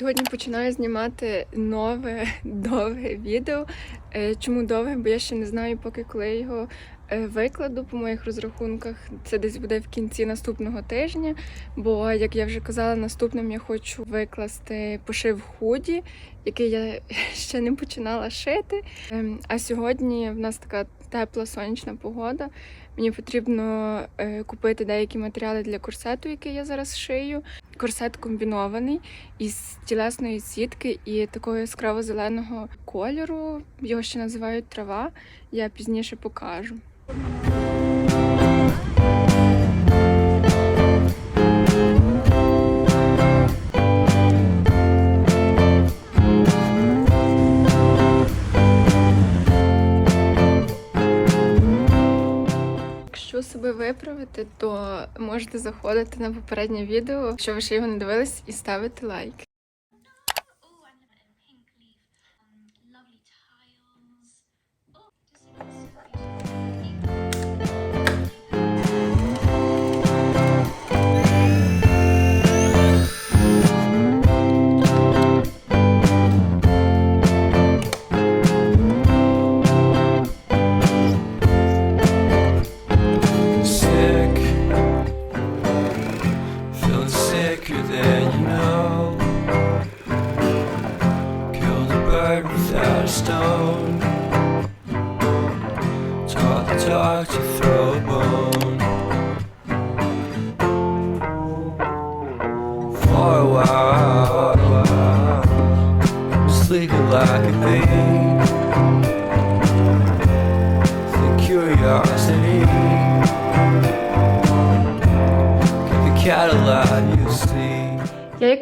Сьогодні починаю знімати нове довге відео. Е, Чому довге? Бо я ще не знаю, поки коли я його е, викладу по моїх розрахунках. Це десь буде в кінці наступного тижня. Бо, як я вже казала, наступним я хочу викласти пошив худі, який я ще не починала шити. Ем, А сьогодні в нас така тепла сонячна погода. Мені потрібно е, купити деякі матеріали для корсету, який я зараз шию. Корсет комбінований із тілесної сітки і такого яскраво-зеленого кольору. Його ще називають трава. Я пізніше покажу. Якщо виправите, то можете заходити на попереднє відео, якщо ви ще його не дивились, і ставити лайк.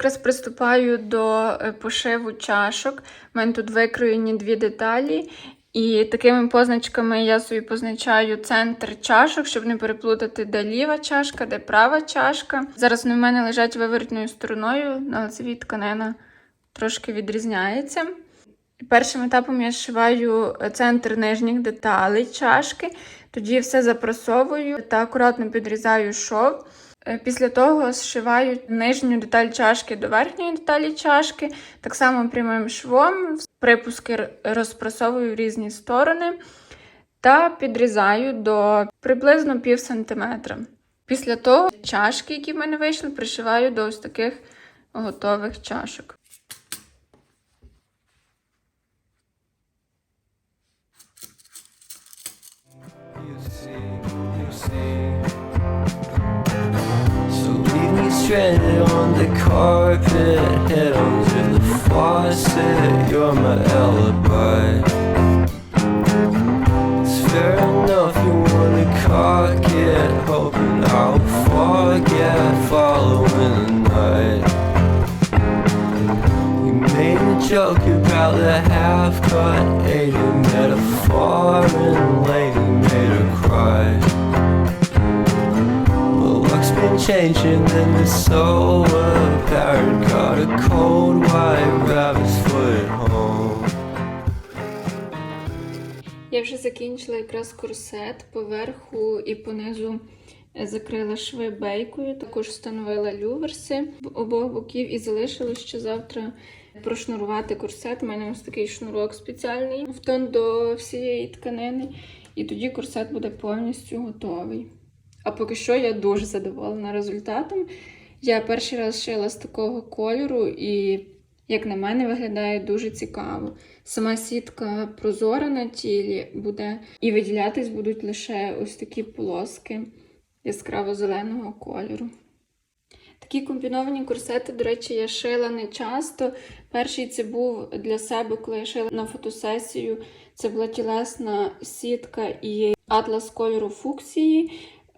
Я якраз приступаю до е, пошиву чашок. У мене тут викроєні дві деталі. І такими позначками я собі позначаю центр чашок, щоб не переплутати, де ліва чашка, де права чашка. Зараз вони в мене лежать виворотною стороною, на лицевій тканина трошки відрізняється. Першим етапом я зшиваю центр нижніх деталей чашки, тоді все запрасовую та акуратно підрізаю шов. Е, Після того зшиваю нижню деталь чашки до верхньої деталі чашки, так само прямим швом, припуски розпрасовую в різні сторони та підрізаю до приблизно пів сантиметра. Після того чашки, які в мене вийшли, пришиваю до ось таких готових чашок. You see, you see. Stranded on the carpet, head under the faucet. You're my alibi. It's fair enough you wanna cock it, hoping I'll forget following the night. You made a joke about the half cut, ate a metaphor, and lady made her cry. Well, been changing, and it's so apparent. Got a cold white rabbit's foot home. Я вже закінчила якраз корсет поверху і понизу е, закрила шви бейкою, також встановила люверси обох боків і залишилось ще завтра прошнурувати корсет. У мене ось такий шнурок спеціальний в тон до всієї тканини, і тоді корсет буде повністю готовий. А поки що я дуже задоволена результатом. Я перший раз шила з такого кольору, і, як на мене, виглядає дуже цікаво. Сама сітка прозора на тілі буде, і виділятись будуть лише ось такі полоски яскраво-зеленого кольору. Такі комбіновані корсети, до речі, я шила не часто. Перший це був для себе, коли я шила на фотосесію. Це була тілесна сітка і атлас кольору фуксії.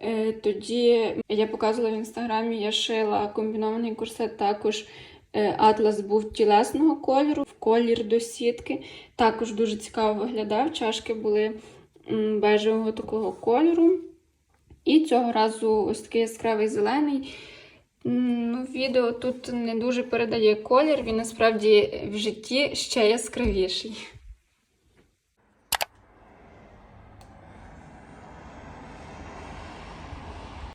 Е, Тоді я показувала в інстаграмі, я шила комбінований корсет також. Е, Атлас був тілесного кольору, в колір до сітки. Також дуже цікаво виглядав. Чашки були бежевого такого кольору. І цього разу ось такий яскравий зелений. Ну, відео тут не дуже передає колір, він насправді в житті ще яскравіший.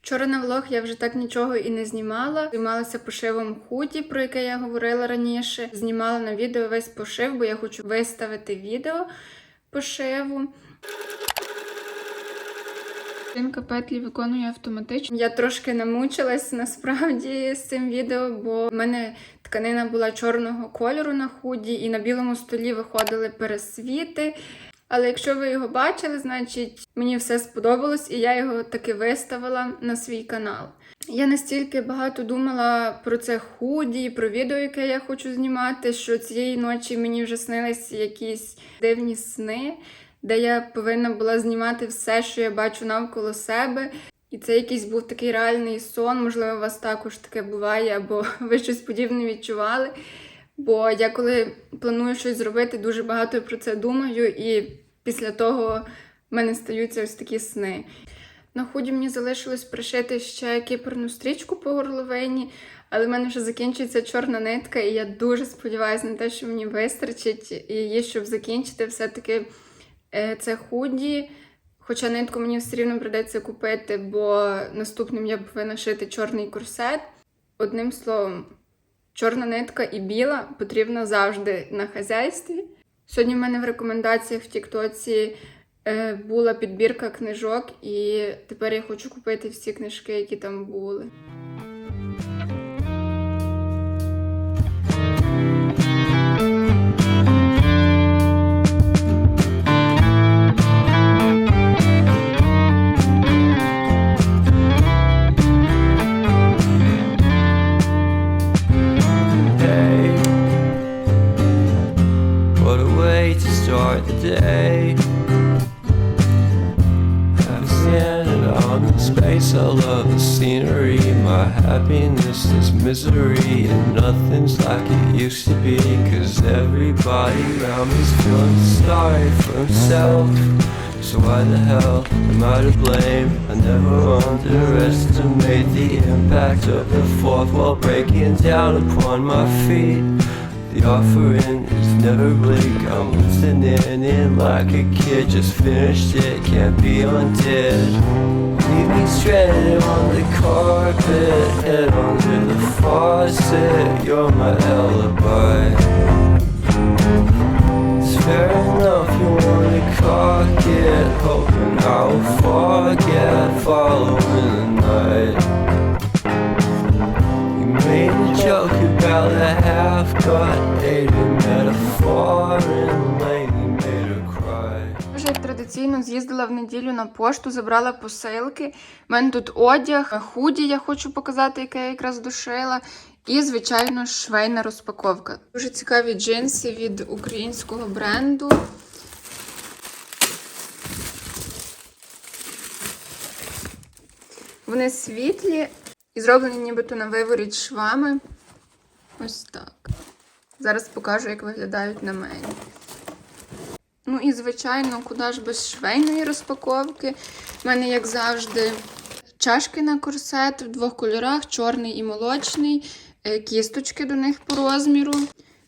Вчора на влог я вже так нічого і не знімала. Займалася пошивом худі, про яке я говорила раніше. Знімала на відео весь пошив, бо я хочу виставити відео пошиву. Жінка петлі виконує автоматично. Я трошки намучилась насправді з цим відео, бо в мене тканина була чорного кольору на худі, і на білому столі виходили пересвіти. Але якщо ви його бачили, значить мені все сподобалось, і я його таки виставила на свій канал. Я настільки багато думала про це худі, про відео, яке я хочу знімати, що цієї ночі мені вже снились якісь дивні сни, де я повинна була знімати все, що я бачу навколо себе. І це якийсь був такий реальний сон. Можливо, у вас також таке буває, або ви щось подібне відчували. Бо я коли планую щось зробити, дуже багато про це думаю, і після того в мене стаються ось такі сни. На худі мені залишилось пришити ще кіперну стрічку по горловині, але в мене вже закінчується чорна нитка, і я дуже сподіваюся на те, що мені вистачить її, щоб закінчити все-таки е, це худі. Хоча нитку мені все рівно придеться купити, бо наступним я повинна шити чорний корсет. Одним словом, чорна нитка і біла потрібна завжди на хазяйстві. Сьогодні в мене в рекомендаціях в Тіктоці е, була підбірка книжок, і тепер я хочу купити всі книжки, які там були. Feet. The offering is never bleak. I'm listening in like a kid, just finished it, can't be undid. Leave me stranded on the carpet, head under the faucet. You're my alibi. It's fair enough, you wanna cock it, hoping I'll forget following the night. Joke традиційно з'їздила в неділю на пошту, забрала посилки. У мене тут одяг, худі я хочу показати, яке я якраз дошила. І, звичайно, швейна розпаковка. Дуже цікаві джинси від українського бренду. Вони світлі і зроблені нібито на виворіт швами. Ось так. Зараз покажу, як виглядають на мені. Ну і, звичайно, куди ж без швейної розпаковки. У мене, як завжди, чашки на корсет в двох кольорах: чорний і молочний, е, кісточки до них по розміру.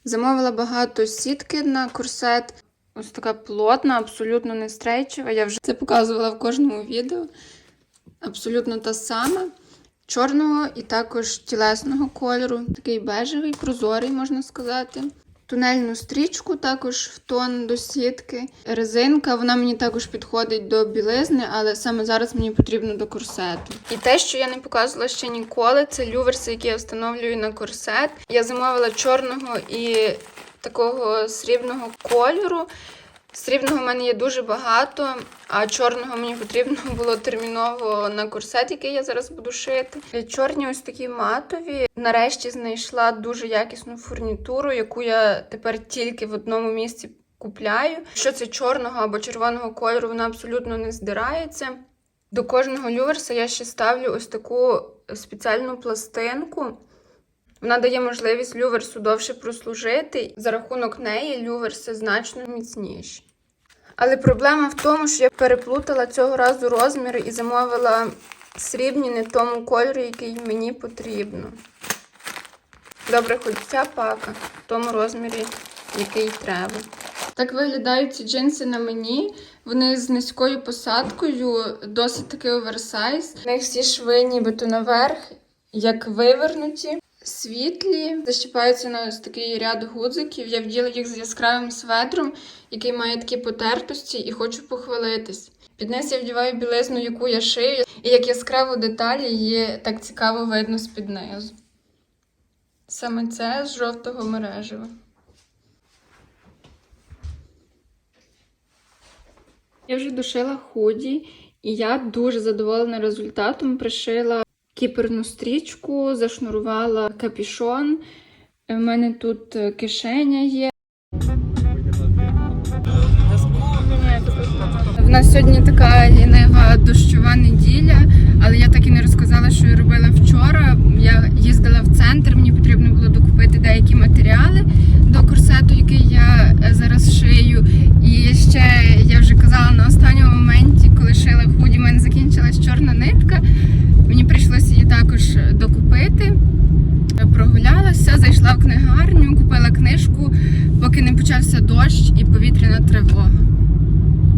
Замовила багато сітки на корсет. Ось така плотна, абсолютно не стрейчева. Я вже це показувала в кожному відео. Абсолютно та сама. Чорного і також тілесного кольору. Такий бежевий, прозорий, можна сказати. Тунельну стрічку також в тон до сітки. Резинка, вона мені також підходить до білизни, але саме зараз мені потрібно до корсету. І те, що я не показувала ще ніколи, це люверси, які я встановлюю на корсет. Я замовила чорного і такого срібного кольору. Срібного в мене є дуже багато, а чорного мені потрібно було терміново на корсет, який я зараз буду шити. Чорні ось такі матові. Нарешті знайшла дуже якісну фурнітуру, яку я тепер тільки в одному місці купляю. Що це чорного або червоного кольору, вона абсолютно не здирається. До кожного люверса я ще ставлю ось таку спеціальну пластинку. Вона дає можливість люверсу довше прослужити. За рахунок неї люверси значно міцніші. Але проблема в тому, що я переплутала цього разу розміри і замовила срібні не тому кольору, який мені потрібно. Добре, хоч ця пака в тому розмірі, який треба. Так виглядають ці джинси на мені. Вони з низькою посадкою, досить таки оверсайз. У них всі шви нібито наверх, як вивернуті. Світлі, защіпаються на ось такий ряд гудзиків. Я вділа їх з яскравим светром, який має такі потертості, і хочу похвалитись. Під низ я вдіваю білизну, яку я шию, і як яскраву деталь її так цікаво видно з-під низу. Саме це з жовтого мережева. Я вже дошила худі, і я дуже задоволена результатом. Пришила кіперну стрічку, зашнурувала капішон. У мене тут е, кишеня є. В нас сьогодні така лінива дощова неділя, але я так і не розказала, що я робила вчора. Я їздила в центр, мені потрібно було докупити деякі матеріали до корсету, який я е, зараз шию. І ще я вже казала на останньому моменті, коли шила худі, в мене закінчилась чорна нитка. Мені прийшлося її також докупити. Прогулялася, зайшла в книгарню, купила книжку, поки не почався дощ і повітряна тривога.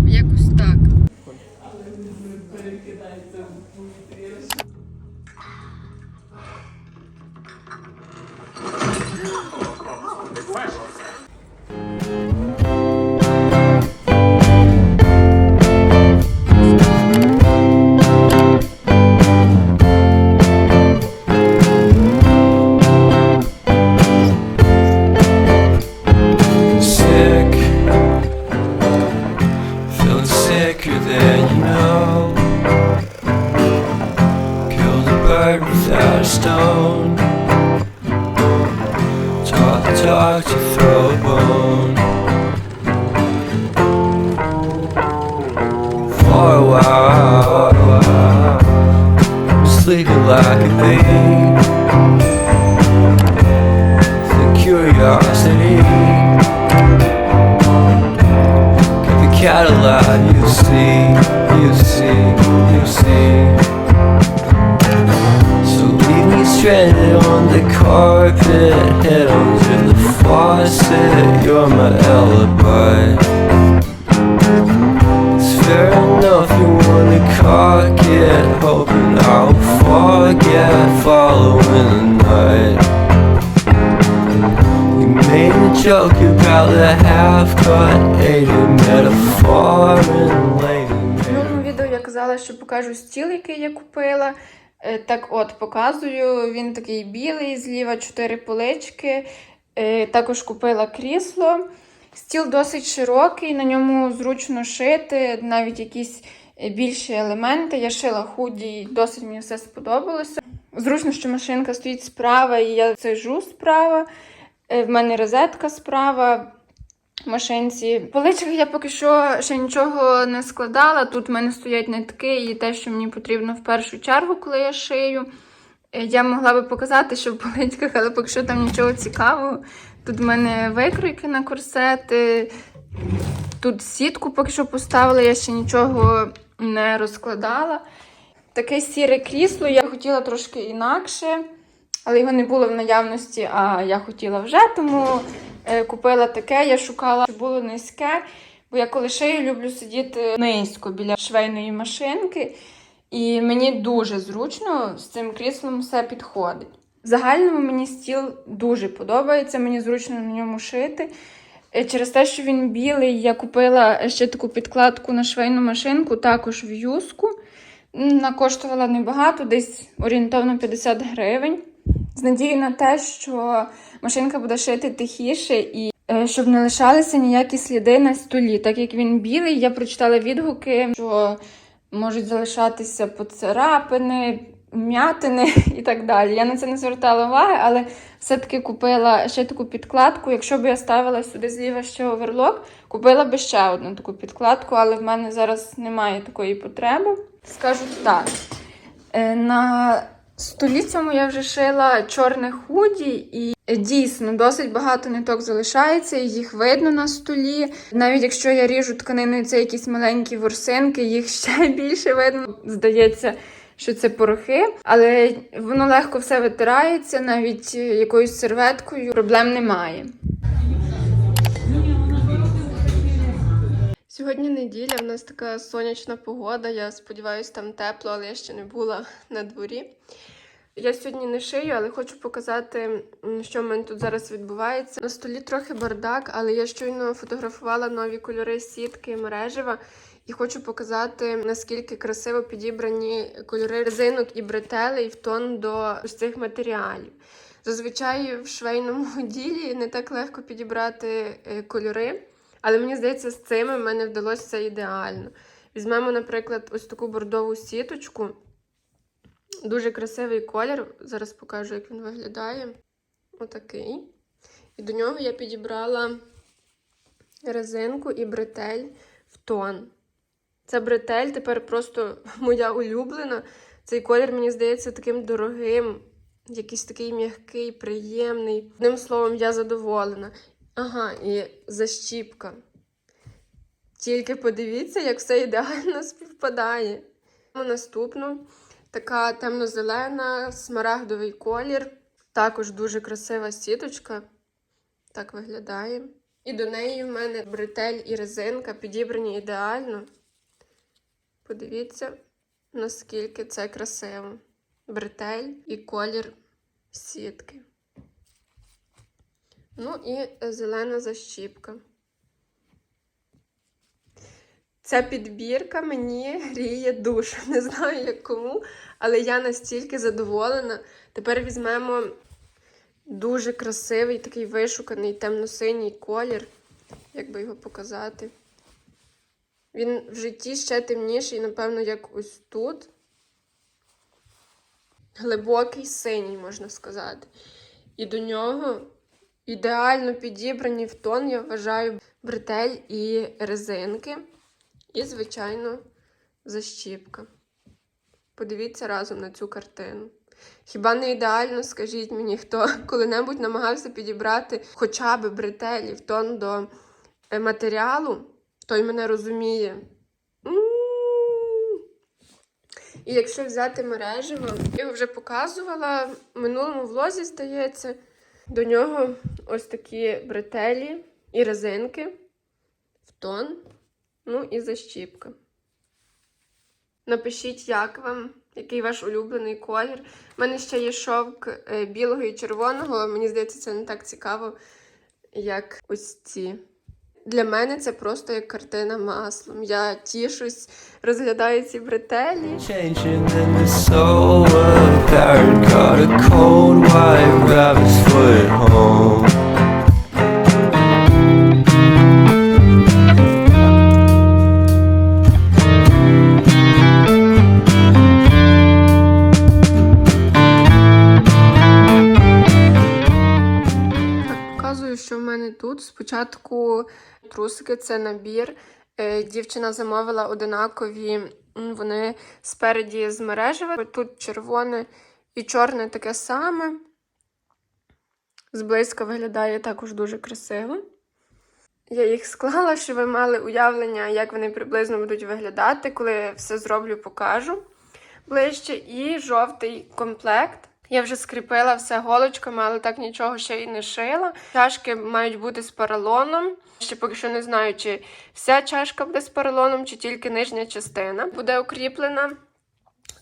Якось так. Sick, В минулому відео я казала, що покажу стіл, який я купила. Е, Так от, показую. Він такий білий, зліва чотири полички. Е, Також купила крісло. Стіл досить широкий, на ньому зручно шити, навіть якісь е, більші елементи. Я шила худі, і досить мені все сподобалося. Зручно, що машинка стоїть справа, і я сижу справа. В мене розетка справа машинці. Поличках я поки що ще нічого не складала. Тут в мене стоять нитки і те, що мені потрібно в першу чергу, коли я шию. Е, Я могла би показати, що в поличках, але поки що там нічого цікавого. Тут в мене викройки на корсети. Тут сітку поки що поставила, я ще нічого не розкладала. Таке сіре крісло я хотіла трошки інакше, але його не було в наявності, а я хотіла вже, тому купила таке. Я шукала, щоб було низьке, бо я коли шию, люблю сидіти низько біля швейної машинки. І мені дуже зручно з цим кріслом все підходить. В загальному мені стіл дуже подобається, мені зручно на ньому шити. Е, Через те, що він білий, я купила ще таку підкладку на швейну машинку, також в юску. М, Вона коштувала небагато, десь орієнтовно 50 гривень. З надією на те, що машинка буде шити тихіше і е, щоб не лишалися ніякі сліди на столі. Так як він білий, я прочитала відгуки, що можуть залишатися поцарапини, м'ятини і так далі. Я на це не звертала уваги, але все-таки купила ще таку підкладку. Якщо б я ставила сюди зліва ще оверлок, купила б ще одну таку підкладку, але в мене зараз немає такої потреби. Скажу так. е, На столі цьому я вже шила чорне худі, і дійсно досить багато ниток залишається, їх видно на столі. Навіть якщо я ріжу тканиною, це якісь маленькі ворсинки, їх ще більше видно. Здається, що це порохи, але воно легко все витирається, навіть якоюсь серветкою проблем немає. Сьогодні неділя, в нас така сонячна погода. Я сподіваюся, там тепло, але я ще не була на дворі. Я сьогодні не шию, але хочу показати, що в мене тут зараз відбувається. На столі трохи бардак, але я щойно фотографувала нові кольори сітки мережева і хочу показати, наскільки красиво підібрані кольори резинок і бретелей в тон до цих матеріалів. Зазвичай в швейному ділі не так легко підібрати е, кольори. Але мені здається, з цими в мене вдалося це ідеально. Візьмемо, наприклад, ось таку бордову сіточку. Дуже красивий колір. Зараз покажу, як він виглядає. Отакий. І до нього я підібрала резинку і бретель в тон. Це бретель тепер просто моя улюблена. Цей колір, мені здається, таким дорогим, якийсь такий м'який, приємний. Одним словом, я задоволена. Ага, і защіпка. Тільки подивіться, як все ідеально співпадає. Наступну така темно-зелена, смарагдовий колір. Також дуже красива сіточка. Так виглядає. І до неї в мене бретель і резинка підібрані ідеально. Подивіться, наскільки це красиво. Бретель і колір сітки. Ну і зелена защіпка. Ця підбірка мені гріє душу. Не знаю, як кому, але я настільки задоволена. Тепер візьмемо дуже красивий, такий вишуканий темно-синій колір. Як би його показати? Він в житті ще темніший, напевно, як ось тут. Глибокий синій, можна сказати. І до нього ідеально підібрані в тон, я вважаю, бретель і резинки. І, звичайно, защіпка. Подивіться разом на цю картину. Хіба не ідеально, скажіть мені, хто коли-небудь намагався підібрати хоча б бретелі в тон до е, матеріалу, той мене розуміє. І якщо взяти мережево, я вже показувала в минулому влозі, здається, до нього ось такі бретелі і резинки в тон, ну і защіпка. Напишіть, як вам, який ваш улюблений колір. У мене ще є шовк е, білого і червоного, мені здається, це не так цікаво, як ось ці. Для мене це просто як картина маслом. Я тішусь, розглядаю ці бретелі. Тут. Спочатку трусики це набір. Е, Дівчина замовила одинакові, вони спереді з мережева. Тут червоне і чорне таке саме. Зблизька виглядає також дуже красиво. Я їх склала, щоб ви мали уявлення, як вони приблизно будуть виглядати. Коли все зроблю, покажу ближче. І жовтий комплект. Я вже скріпила все голочками, але так нічого ще й не шила. Чашки мають бути з поролоном. Ще поки що не знаю, чи вся чашка буде з поролоном, чи тільки нижня частина буде укріплена.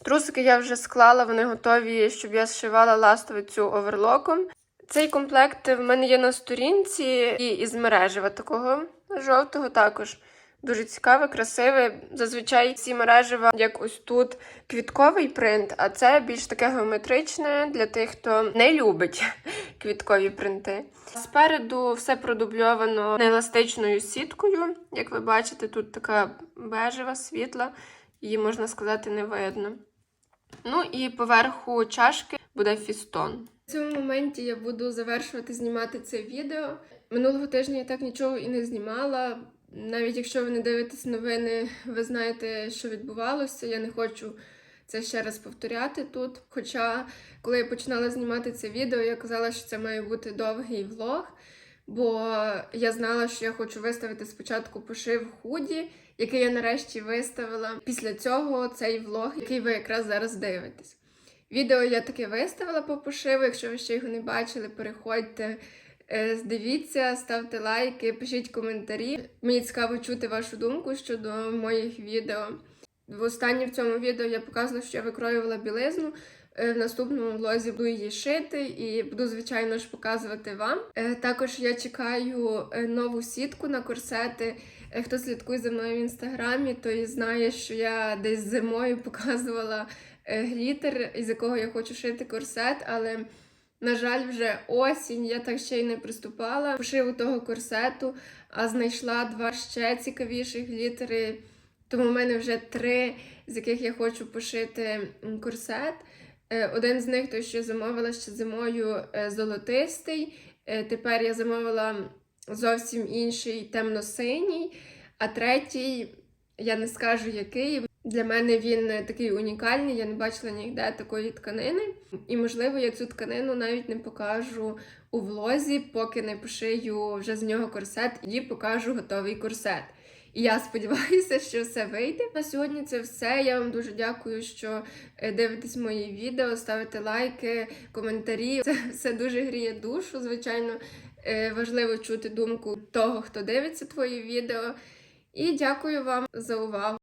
Трусики я вже склала, вони готові, щоб я зшивала ластовицю оверлоком. Цей комплект в мене є на сторінці і із мережева такого жовтого також. Дуже цікаве, красиве. Зазвичай ці мережева, як ось тут, квітковий принт, а це більш таке геометричне для тих, хто не любить квіткові принти. Спереду все продубльовано нееластичною сіткою. Як ви бачите, тут така бежева, світла, її можна сказати не видно. Ну і поверху чашки буде фістон. В цьому моменті я буду завершувати знімати це відео. Минулого тижня я так нічого і не знімала. Навіть якщо ви не дивитесь новини, ви знаєте, що відбувалося. Я не хочу це ще раз повторяти тут. Хоча, коли я починала знімати це відео, я казала, що це має бути довгий влог, бо я знала, що я хочу виставити спочатку пошив худі, який я нарешті виставила. Після цього цей влог, який ви якраз зараз дивитесь. Відео я таке виставила по пошиву. Якщо ви ще його не бачили, переходьте Дивіться, ставте лайки, пишіть коментарі. Мені цікаво чути вашу думку щодо моїх відео. В останнє в цьому відео я показувала, що я викроювала білизну. Е, В наступному влозі буду її шити і буду, звичайно ж, показувати вам. Е, Також я чекаю е, нову сітку на корсети. Е, Хто слідкує за мною в інстаграмі, той знає, що я десь зимою показувала е, глітер, із якого я хочу шити корсет, але. На жаль, вже осінь, я так ще й не приступала пошиву того корсету, а знайшла два ще цікавіших глітери. Тому в мене вже три, з яких я хочу пошити корсет. Е, Один з них, той, що я замовила ще зимою, е, золотистий. Е, Тепер я замовила зовсім інший темно-синій, а третій, я не скажу який. Для мене він е, такий унікальний, я не бачила ніде такої тканини. І, можливо, я цю тканину навіть не покажу у влозі, поки не пошию вже з нього корсет і покажу готовий корсет. І я сподіваюся, що все вийде. На сьогодні це все. Я вам дуже дякую, що е, дивитесь мої відео, ставите лайки, коментарі. Це все дуже гріє душу. Звичайно, е, важливо чути думку того, хто дивиться твої відео. І дякую вам за увагу.